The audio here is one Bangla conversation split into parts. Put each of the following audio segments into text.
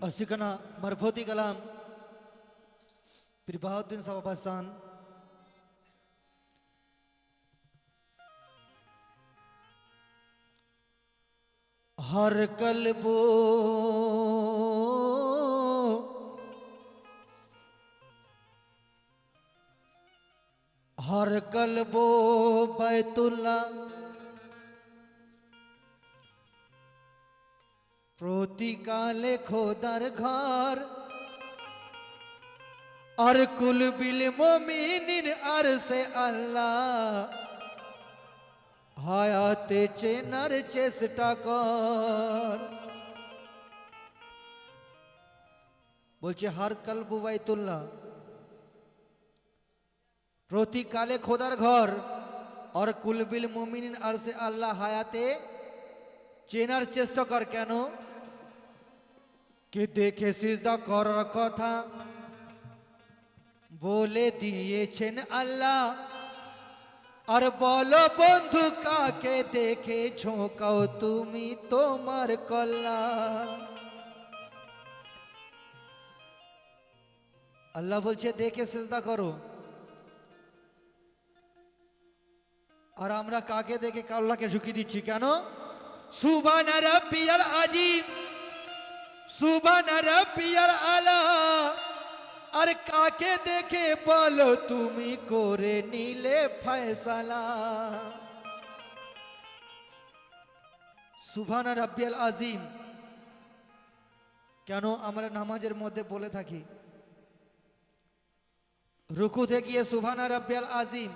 Asikana Marfoti Kalam Pribahuddin Sababasan हर कल्बो हर कल्बो बैतुल्ला প্রতিকালে খোদার ঘর। আর কুল বিল মমিনিন আর সে আল্লাহ হায়াতে চেনার চেষ্টা কর। বলছে, হার কলবু বাইতুল্লাহ প্রতিকালে খোদার ঘর, আর কুলবিল মুমিনিন আর সে আল্লাহ হায়াতে চেনার চেষ্টা কর কেন? কে দেখে সিজদা করার কথা বলে দিয়েছেন আল্লাহ আর বলো বন্ধু কাকে দেখে ঝোঁকাও তুমি তোমার কল্লা আল্লাহ বলছে দেখে সেজদা করো আর আমরা কাকে দেখে কাল্লাকে ঝুঁকি দিচ্ছি কেন সুবান আজিম সুবান রাব্বিয়াল আলা। আর কাকে দেখে বলো, তুমি করে নিলে ফয়সালা। সুবহান রাব্বিয়াল আজিম কেন আমরা নামাজের মধ্যে বলে থাকি? রুকুতে গিয়ে সুবহান রাব্বিয়াল আজিম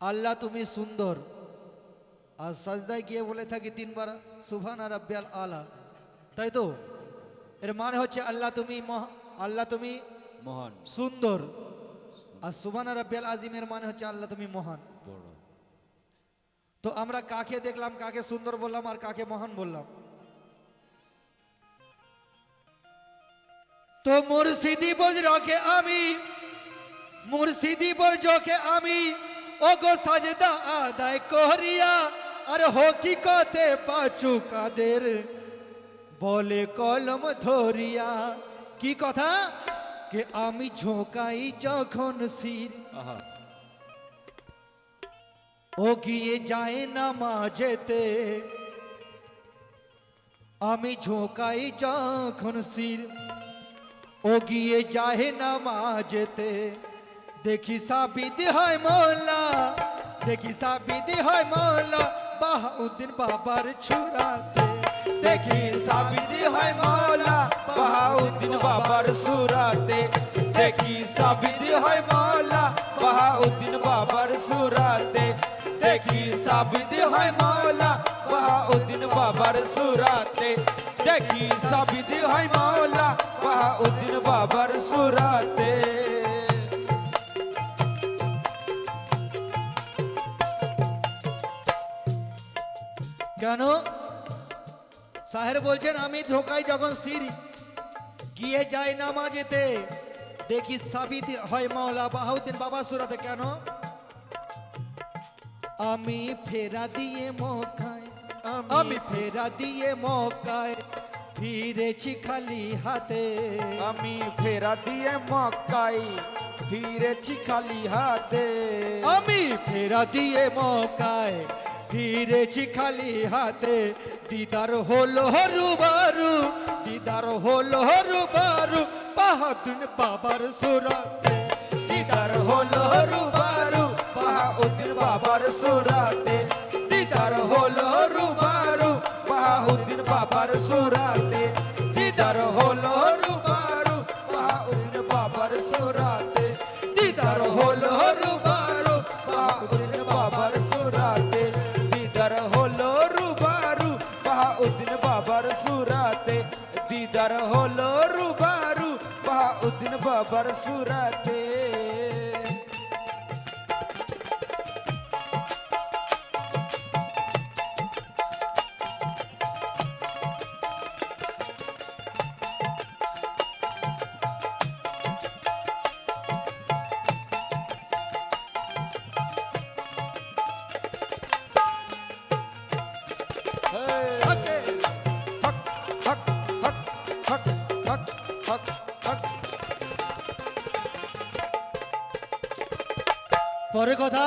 আল্লাহ তুমি সুন্দর। আর সাজদায় গিয়ে বলে থাকি তিনবার সুবহান রাব্বিয়াল আলা। তাই তো? এর মানে হচ্ছে আল্লাহ তুমি আল্লাহ তুমি মহান। সুন্দর। আর সুবহান রাব্বিয়াল আজিমের মানে হচ্ছে আল্লাহ তুমি মহান। তো আমরা কাকে দেখলাম কাকে সুন্দর বললাম আর কাকে মহান বললাম? তো মুর্শিদি বজ্রকে আমি মুর্শিদি বজ্রকে আমি ওগো সাজদা আদায় করিয়া আর হকিকতে পাচু কাদের বলে কলম ধরিয়া কি কথা? কে আমি ঝোঁকাই যখন শির আহা। ও গিয়ে যায় না মাঝেতে আমি ঝোঁকাই যখন শির ও গিয়ে যায় না মাঝেতে দেখি সাবিদ হয় মোলা দেখি সাবিদ হয় মোলা বাহাউদ্দিন বাবার ছুরাতে। দেখি সাবিদি হয় মৌলা বাহাউদ্দিন বাবার সুরাতে দেখি সাবিদি হয় মৌলা বাহাউদ্দিন বাবার সুরাতে দেখি সাবিদি হয় মৌলা বাহাউদ্দিন বাবার সুরাতে দেখি সাবিদি হয় মৌলা বাহাউদ্দিন বাবার সুরাতে কেন সাহের বলছেন আমি ধোকাই যখন সির গিয়ে যাই নামাজেতে দেখি সাবিত হয় মাওলা বাহাউদ্দিন বাবা সুরাতে কেন? আমি ফেরা দিয়ে মকায় আমি ফেরা দিয়ে মকায় ফিরেছি খালি হাতে। আমি ফেরা দিয়ে মক্কাই ফিরেছি খালি হাতে। আমি ফেরা দিয়ে মকায় ফিরেছি খালি হাতে। দিদার হলো রুবারু দিদার হলো রুবারু বাহাদুন বাবার সুরাতে দিদার হলো রুবারু বাহাউদ্দিন বাবার সুরাতে। দিদার হলো রুবারু বাহাউদ্দিন বাবার সুরাতে। দিদার হলো বাবার কথা।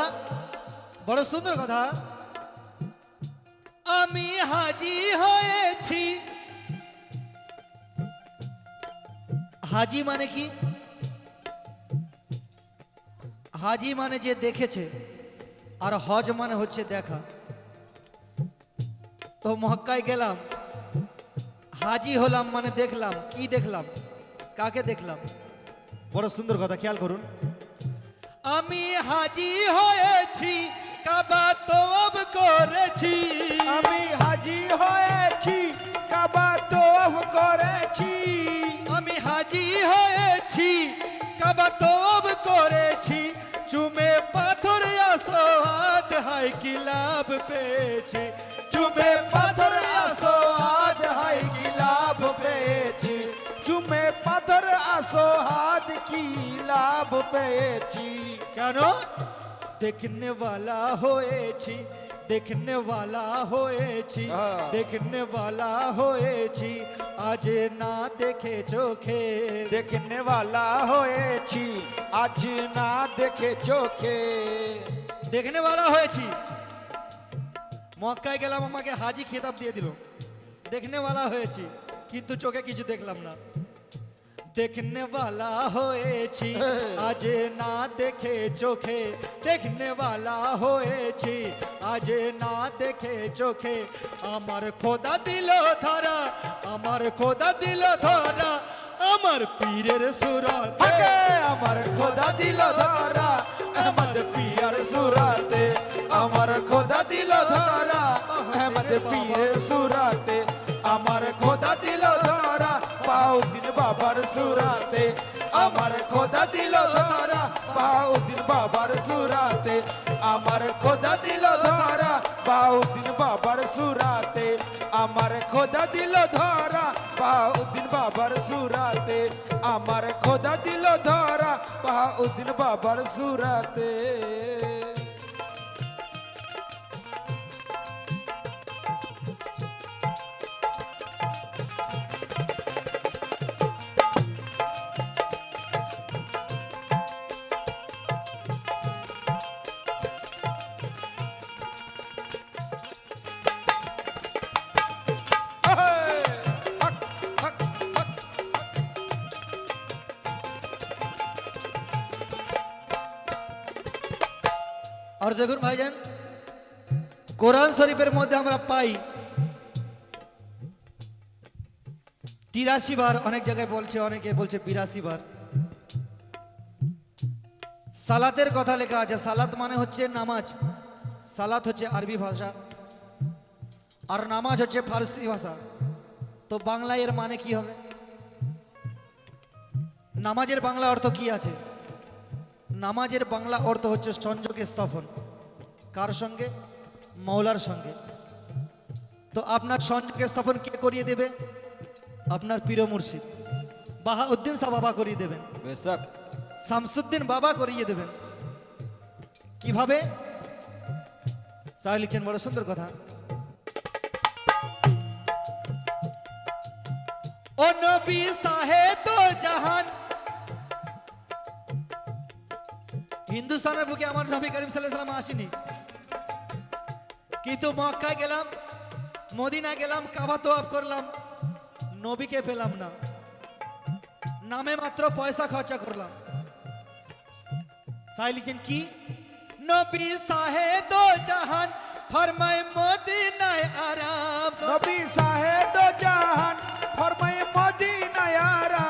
বড় সুন্দর কথা। আমি হাজি হয়েছি। হাজি মানে কি? হাজি মানে যে দেখেছে, আর হজ মানে হচ্ছে দেখা। তো মক্কায় গেলাম, হাজি হলাম মানে দেখলাম, কি দেখলাম? কাকে দেখলাম? বড় সুন্দর কথা, খেয়াল করুন। আমি হাজি হয়েছি কাবা তোব করেছি। আমি হাজি হয়েছি কাবা তোফ করেছি। আমি হাজি হয়েছি কাবা তোব করেছি। চুমে পাথর আসোয়াদ হাই কি লাভ পেয়েছি। চুমে পাথর লাভ পেয়েছি কেন দেখনে वाला হয়েছি দেখনে वाला হয়েছি হ্যাঁ। দেখনে वाला হয়েছি আজ না দেখে চোখে দেখনে वाला হয়েছি আজ না দেখে চোখে দেখনে वाला হয়েছি মক্কায় গেলাম আমাকে হাজি খেতাব দিয়ে দিল দেখনে वाला হয়েছি কিন্তু চোখে কিছু দেখলাম না দেখনেওয়ালা হয়েছি আজ না দেখে চোখে দেখনেওয়ালা হয়েছি আজ না দেখে চোখে আমার খোদা দিল ধরা আমার খোদা দিল ধরা আমার পীরের সুরতে আমার খোদা দিল ধরা আমার পীরের সুরতে আমার খোদা দিল ধরা আমার পীরের সুরাতে আমার খোদা সুরাতে, আমার খোদা দিল ধরা পাউদ্দিন বাবার সুরাতে, আমার খোদা দিল ধরা পাউদ্দিন বাবার সুরাতে, আমার খোদা দিল ধরা পাউদ্দিন বাবার সুরাতে, আমার খোদা দিল ধরা পাউদ্দিন বাবার সুরাতে। আর দেখুন ভাইজান কোরআন শরীফের মধ্যে আমরা পাই তিরাশি বার অনেক জায়গায় বলছে অনেকে বলছে বিরাশি বার সালাতের কথা লেখা আছে সালাত মানে হচ্ছে নামাজ সালাত হচ্ছে আরবি ভাষা আর নামাজ হচ্ছে ফার্সি ভাষা তো বাংলায় এর মানে কি হবে নামাজের বাংলা অর্থ কি আছে নামাজের বাংলা অর্থ হচ্ছে সংযোগ স্থাপন। কার সঙ্গে? মৌলার সঙ্গে। তো আপনার সংযোগ স্থাপন কে করিয়ে দেবে? আপনার প্রিয় মুর্শিদ। বাহাউদ্দিন শাহ বাবা করিয়ে দেবেন। শামসুদ্দিন বাবা করিয়ে দেবেন। কীভাবে? সাহেব লিখছেন বড় সুন্দর কথা। ও নবী সাহে তো জাহান হিন্দুস্তানের বুকে আমার নবী করিম সাল্লাম আসেনি। কিন্তু মক্কায় গেলাম মদিনা গেলাম, কাবা তো করলাম, নবীকে পেলাম না। নামে মাত্র পয়সা খরচা করলাম। সাহেব লিখছেন কি? নবী সাহে দো জাহান, ফরমায় মদিনায় আরাম। নবী সাহেব জাহান, ফরমায় মদিনায় আরাম।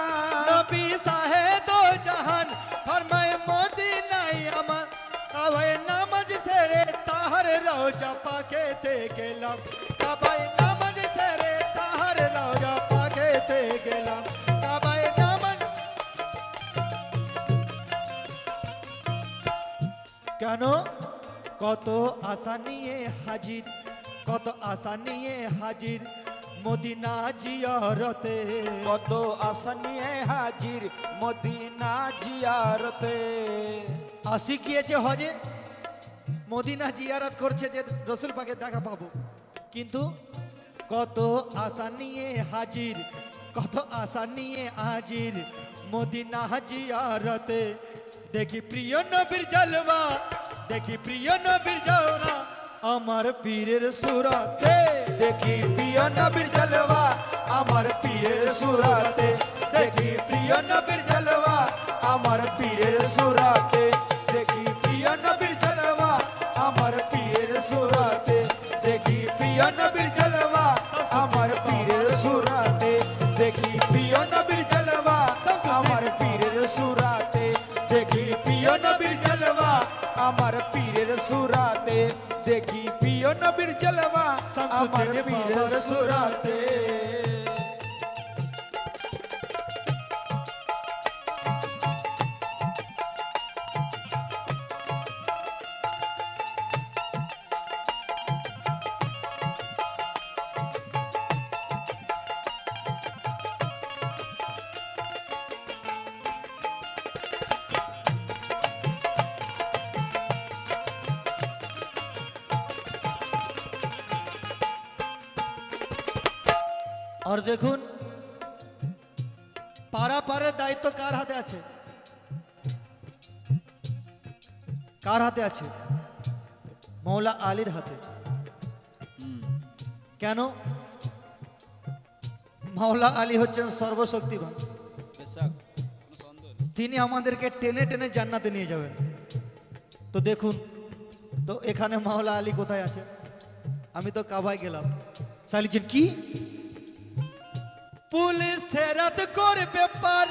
তাহার পাকেতে গেলাম। কাবায় নামাজ সেরে তাহার রওজা পাকেতে গেলাম। কাবায় নামাজ কেন? কত আশা নিয়ে হাজির কত আশা নিয়ে হাজির মদিনা জিয়ারতে। কত আশা নিয়ে হাজির মদিনা জিয়ারতে। আসি গিয়েছে হজে? মদিনা জিয়ারত করছে যে রসুল পাকে দেখা পাবো। কিন্তু কত আশা নিয়ে হাজির, কত আশা নিয়ে হাজির মদিনা হাজিয়ারতে দেখি প্রিয় নবীর জলবা, দেখি প্রিয় নবীর জওরা আমার পীরের সুরাতে। দেখি প্রিয় নবীর জলওয়া আমার পীরের সুরাতে। দেখি প্রিয় নবীর জলওয়া আমার পীরের সুরাতে। দেখি সুরাতে দেখি প্রিয় নবীর জলবা আমার পীরের সুরাতে দেখি প্রিয় নবীর জলওয়া আমার পীরের সুরাতে দেখি প্রিয় নবীর জলওয়া আমার পীরের সুরাতে দেখি প্রিয় নবীর জলওয়া আমার পীরের সুরাতে। আর দেখুন পাড়া পাড়ের দায়িত্ব কার হাতে আছে? কার হাতে আছে? মৌলা আলীর হাতে। কেন? মাওলা আলী হচ্ছেন সর্বশক্তিমান। তিনি আমাদেরকে টেনে টেনে জান্নাতে নিয়ে যাবেন। তো দেখুন তো এখানে মাওলা আলী কোথায় আছে? আমি তো কাবায় গেলাম। চালিয়েছেন কি? পুলিশ রাত করবে পার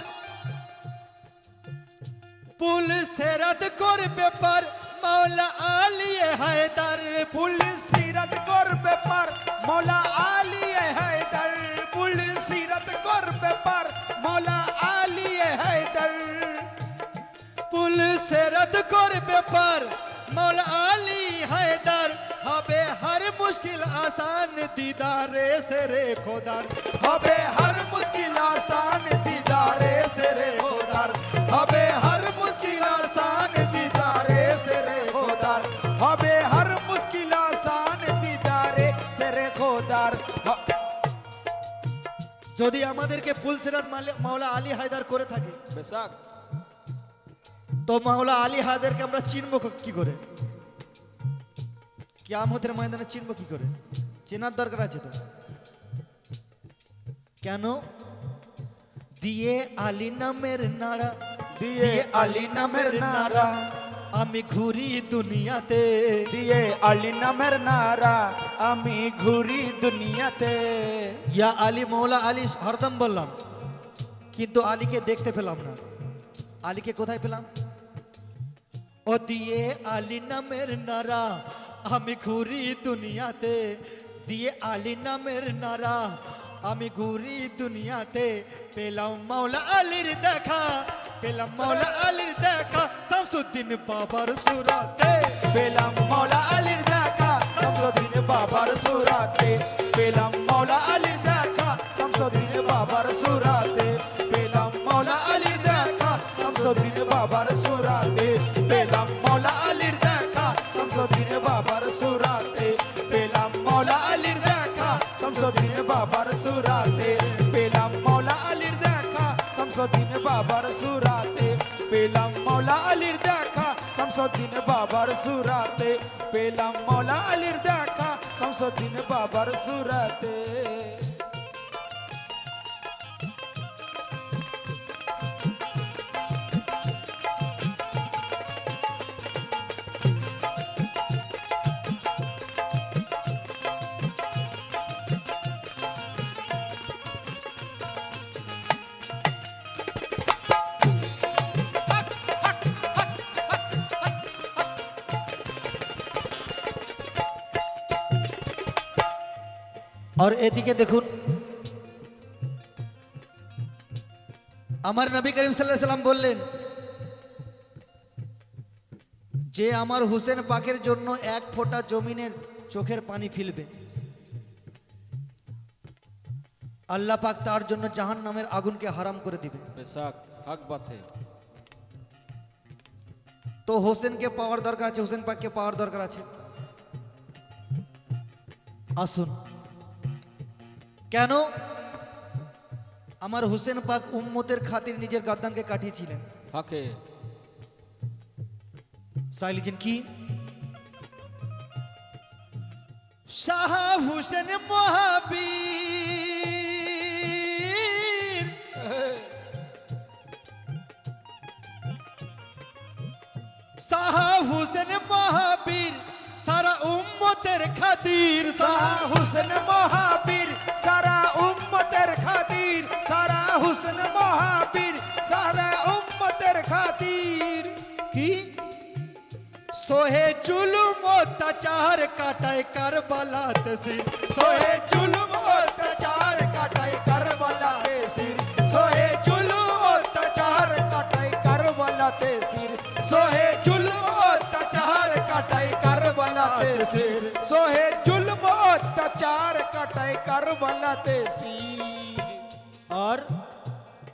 পুলিশ রাত করবে পার মাওলা আলী হায়দার পুলিশ সিরত করবে পার মৌলা আলী হায়দার পুলিশ সিরত করবে পার মৌলা আলী হায়দার পুলিশ রাত করবে পার মাওলা আলী হায়দার হবে হর মুশকিল আসান দিদারে সে রে খোদার। হবে হর মুশকিল আসান দিদারে সে রে খোদার। হবে হর মুশকিল আসান দিদারে সে রে খোদার। হবে হর মুশকিল আসান দিদারে সে রে খোদার যদি আমাদেরকে পুলসিরাত মাওলা আলী হায়দার করে থাকে বেশক তো মাওলা আলী হায়দারকে আমরা চিনব কি করে? কিয়ামতের ময়দানে চিনব কি করে? চেনার দরকার আছে তো। কেন? দিয়ে আলী নামের নাড়া দিয়ে আলী নামের নারা আমি ঘুরি দুনিয়াতে। দিয়ে আলী নামের নারা আমি ঘুরি দুনিয়াতে। ইয়া আলী মৌলা আলী হরদম বললাম। কিন্তু আলীকে দেখতে পেলাম না। আলীকে কোথায় পেলাম? ও দিয়ে আলী নামের নারা আমি ঘুরি দুনিয়াতে, দিয়ে আলী নামের নারা। আমি ঘুরি দুনিয়াতে, পেলাম মাওলা আলীর দেখা, পেলাম মাওলা আলীর দেখা, শামসুদ্দিন বাবার সুরাতে। পেলাম মৌলা আলীর দেখা, শামসুদ্দিন বাবার সুরাতে, পেলাম সুরাতে পেলাম মৌলা আলীর দেখা। শামসুদ্দিন বাবার সুরাতে পেলাম মৌলা আলীর দেখা। শামসুদ্দিন বাবার সুরাতে পেলাম মৌলা আলীর দেখা। শামসুদ্দিন বাবার সুরাতে আর এদিকে দেখুন আমার নবী করিম সাল্লাহ সাল্লাম বললেন যে আমার হুসেন পাকের জন্য এক ফোঁটা জমিনের চোখের পানি ফিলবে আল্লাহ পাক তার জন্য জাহান নামের আগুনকে হারাম করে দিবে। তো হোসেনকে পাওয়ার দরকার আছে হোসেন পাককে পাওয়ার দরকার আছে। আসুন। কেন? আমার হুসেন পাক উম্মতের খাতির নিজের গদ্দানকে কাটিয়েছিলেন। হকে সাইলিছেন কি? শাহ হুসেন মহাবীর। শাহ হুসেন মহাবীর সারা উম্মতের খাতির। সারা হুসেন মহাবীর। সারা উম্মতের খাতির সারা হুসেন মহাবীর সারা উম্মতের খাতির কি সোহে জুলুম অত্যাচার কাটায় কারবালাত সির সোহে জুলুম কারবালাতে সির আর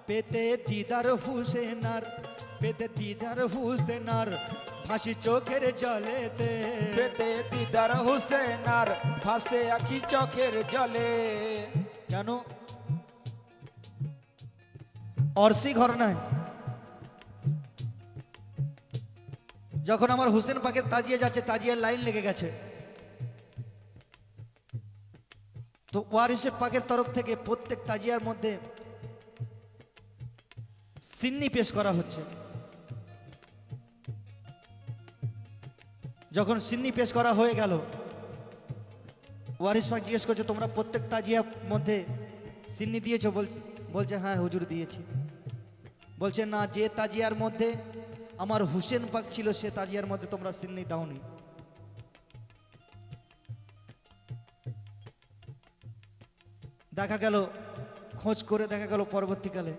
পেতে দিদার হুসেনার পেতে দিদার হুসেনার ফাঁসি চোখের জলেতে। পেতে দিদার হুসেনার ফাঁসে আখি চোখের জলে। কেন? অরসি ঘর নাই। যখন আমার হুসেন পাকের তাজিয়ে যাচ্ছে তাজিয়ার লাইন লেগে গেছে। তো ওয়ারিসে পাকের তরফ থেকে প্রত্যেক তাজিয়ার মধ্যে সিন্নি পেশ করা হচ্ছে। যখন সিন্নি পেশ করা হয়ে গেল, ওয়ারিস পাক জিজ্ঞেস করছে, তোমরা প্রত্যেক তাজিয়ার মধ্যে সিন্নি দিয়েছ? বল- বলছে হ্যাঁ হুজুর দিয়েছি। বলছে, না, যে তাজিয়ার মধ্যে আমার হুসেন পাক ছিল, সে তাজিয়ার মধ্যে তোমরা সিন্নি দাওনি। দেখা গেল খোঁজ করে দেখা গেল পরবর্তীকালে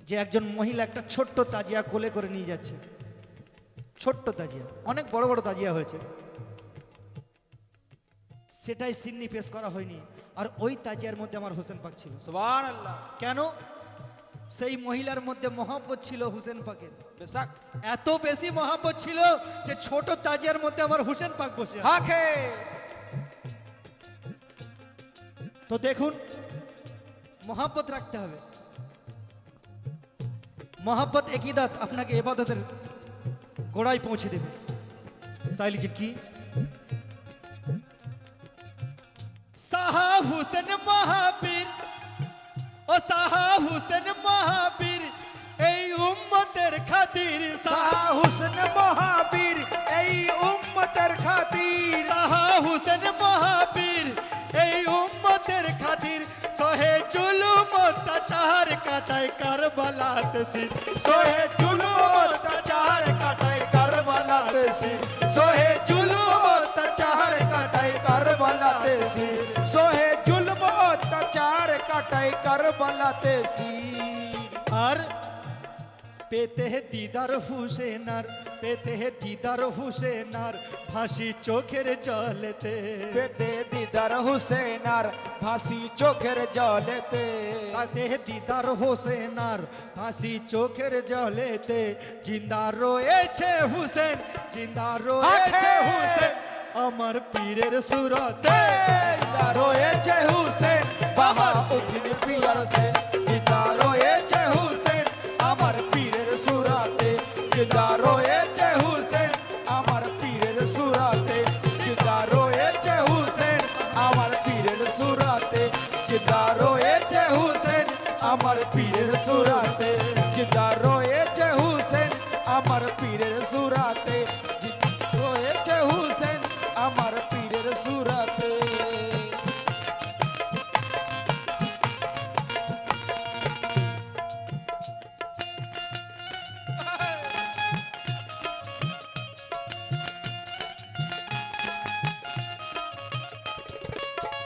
যে একজন মহিলা একটা ছোট্ট তাজিয়া কোলে করে নিয়ে যাচ্ছে। ছোট্ট তাজিয়া অনেক বড় বড় তাজিয়া হয়েছে। সেটাই সিন্নি পেশ করা হয়নি। আর ওই তাজিয়ার মধ্যে আমার হোসেন পাক ছিল। কেন? সেই মহিলার মধ্যে মহব্বত ছিল হুসেন পাকের। এত বেশি মহব্বত ছিল যে ছোট তাজিয়ার মধ্যে আমার হুসেন পাক বসে তো দেখুন মহাব্বত রাখতে হবে মহাব্বত একিদাত আপনাকে এবাদতের গোড়ায় পৌঁছে দেবে সাইলিজি কি সাহা হুসেন মহাবীর ও সাহা হুসেন মহাবীর এই উম্মতের খাতির সাহা শাহ হুসেন মহাবীর এই উম্মতের খাতির সাহা হুসেন মহাবীর অত্যাচার কাটায় কারবালাত সির সোহে জুলুম অত্যাচার কাটাই কারবালাতে সির সোহে জুলুম অত্যাচার কাটাই কারবালাতে সির সোহে জুলুম অত্যাচার কাটাই কারবালাতে সির আর পেতে হে দিদার হুসেনার পেতে হে দিদার হুসেনার ফাঁসি চোখের জলেতে। পেতে দিদার হুসেনার ফাঁসি চোখের জলেতে। পেতে হে দিদার হুসেনার ফাঁসি চোখের জলেতে। জিন্দা রয়েছে হুসেন জিন্দা রয়েছে! হুসেন আমার পীরের সুরতে। রয়েছে হুসেন বাবা উঠিন পিয়াসে পীরের সুরাতে জিন্দা রয়েছে হুসেন আমার পীরের সুরাতে জিন্দা রয়েছে হুসেন আমার পীরের সুরাতে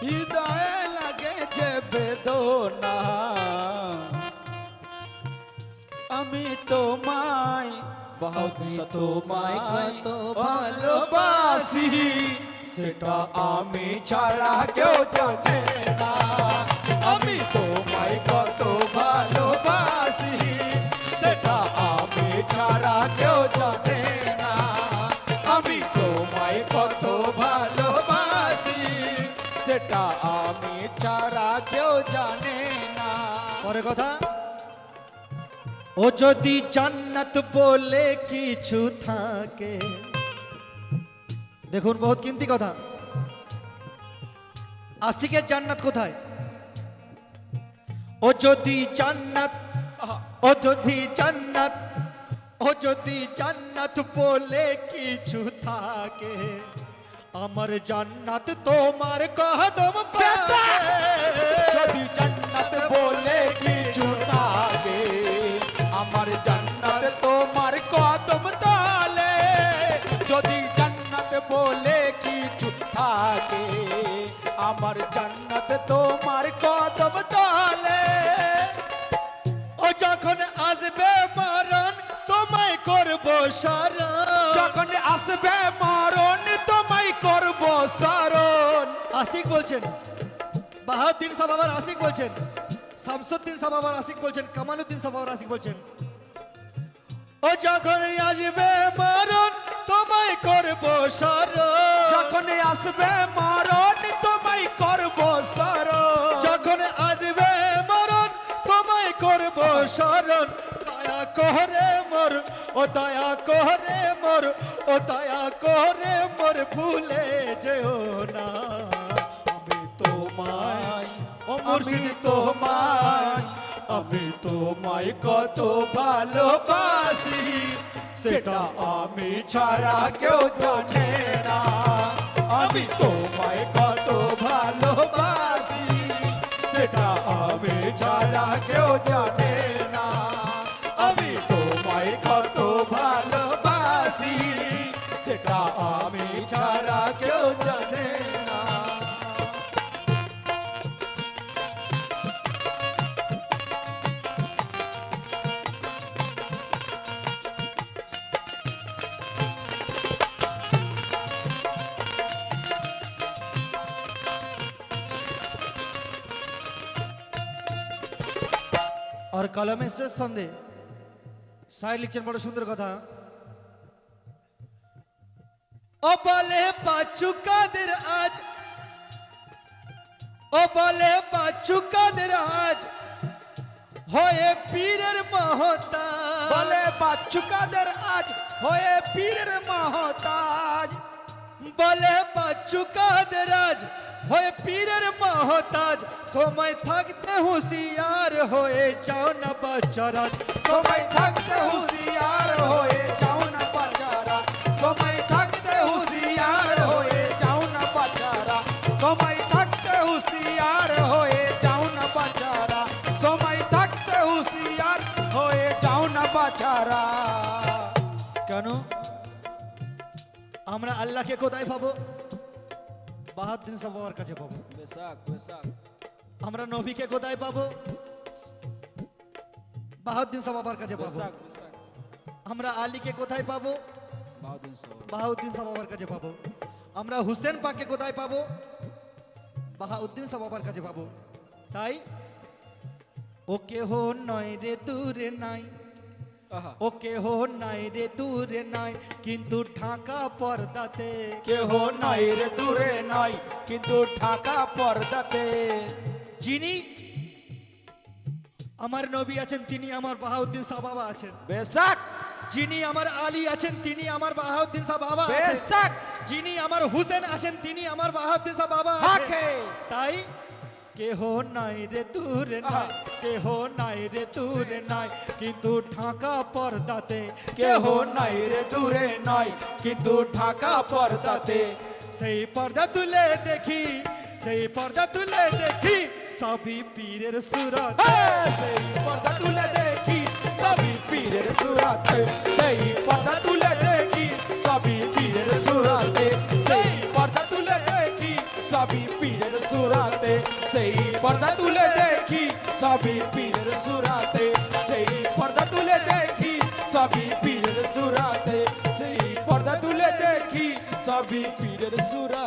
হৃদয়ে লাগেছে বেদনা আমি তোমায় বহুত তোমায় কত ভালোবাসি। সেটা আমি ছাড়া কেউ জানে না। আমি তোমায় কত ভালোবাসি। সেটা আমি ছাড়া কেউ জানে না। আমি তোমায় কত ভালোবাসি। সেটা আমি ছাড়া কেউ জানে না। পরে কথা। ও যদি জান্নাত বলে কিছু থাকে। দেখুন, বহুত কিন্তি কথা। আশিকের জান্নাত কোথায়? ও যদি জান্নাত ও যদি জান্নাত, ও যদি জান্নাত বলে কিছু থাকে। আমার জান্নাত তোমার কদম যদি জান্নাত বলে কিছু আমার জান্নাত তোমার কদম তালে। ও যখন আসবে মরণ তোমায় করব শরণ যখন আসবে মরণ তোমায় করব শরণ আশিক বলছেন বাহাউদ্দিন সাহ বাবার আশিক বলছেন শামসুদ্দিন সাহ বাবার আশিক বলছেন কামালুদ্দিন সাহ বাবার আশিক বলছেন। ও যখন আসবে মরণ তোমায় করব শরণ যখন আসবে মরণ তোমায় করব শরণ যখন আসবে মরণ তোমায় করব শরণ দয়া করে মোর ও দয়া করে মোর ও দয়া করে মোর ভুলে যেও না। আমি তোমায় ও মুর্শিদ তোমায়। আমি তোমায় কত ভালোবাসি। সেটা আমি ছাড়া কেউ জানে না। আমি তোমায় কত ভালোবাসি, সেটা আমি ছাড়া কেউ জানে না। আমি তোমায় কত ভালোবাসি। কলমের শেষ সন্ধে সাহেব লিখছেন বড় সুন্দর কথা। ও বলে বাচ্চু কাদের আজ? ও বলে বাচ্চু কাদের আজ? হয়ে পীরের মহতা বলে বাচ্চু কাদের আজ? হয়ে পীরের মহতাজ। বলে বাচ্চু কাদের আজ? হয়ে পীরের মহতাজ। সময় থাকতে হুঁশিয়ার হয়ে যাও না বাচ্চারাজ সময় থাকতে হুঁশিয়ার হয়ে যাও না সময় থাকতে হুঁশিয়ার হয়ে যাও না বাজারা সময় থাকতে হুঁশিয়ার হয়ে যাও না বাজারা সময় থাকতে হুঁশিয়ার হয়ে যাও না বাজারা কেন? আমরা আল্লাহকে কোথায় পাবো? বাহাদ্দিন সাহ বাবার কাছে পাবো। বেশাক বেশাক আমরা নবীকে কোথায় পাবো? বাহাউদ্দিন সাহ বাবার কাছে পাবো। আমরা আলীকে কোথায় পাবো? বাহাউদ্দিন সাহ বাবার কাছে পাবো। আমরা হুসেন পাককে কোথায় পাবো? বাহাউদ্দিন সাহ বাবার কাছে পাবো। তাই ও কেহ নয় রে দূরে নাই। ও কেহ নাই রে দূরে নাই কিন্তু ঢাকা পর্দাতে। কেহ নাই রে দূরে নাই কিন্তু ঢাকা পর্দাতে। যিনি আমার নবী আছেন তিনি আমার বাহাউদ্দিন সাহ বাবা আছেন। বেশাক। যিনি আমার আলী আছেন তিনি আমার বাহাউদ্দিন সাহ বাবা আছেন। বেশাক। যিনি আমার হুসেন আছেন তিনি আমার বাহাউদ্দিন সাহ বাবা আছেন। তাই কেহ নাই রে দূরে নাই। কেহ নাই রে দূরে নাই কিন্তু ঢাকা পর্দাতে কেহ নাই রে দূরে নাই কিন্তু ঢাকা পর্দাতে সেই পর্দা তুলে দেখি সেই পর্দা তুলে দেখি সবই পীরের সুরত হ্যাঁ, সেই পর্দা তুলে দেখি সবই পীরের সুরাতে সেই পর্দা তুলে দেখি সবই পীরের সুরাতে সেই পর্দা তুলে দেখি সবই পীরের সুরাতে সেই পর্দা তুলে দেখি সবই পীরের সুরাতে, সেই পর্দা তুলে দেখি, সবই পীরের সুরাতে, সেই পর্দা তুলে দেখি, সবই পীরের সুরাতে।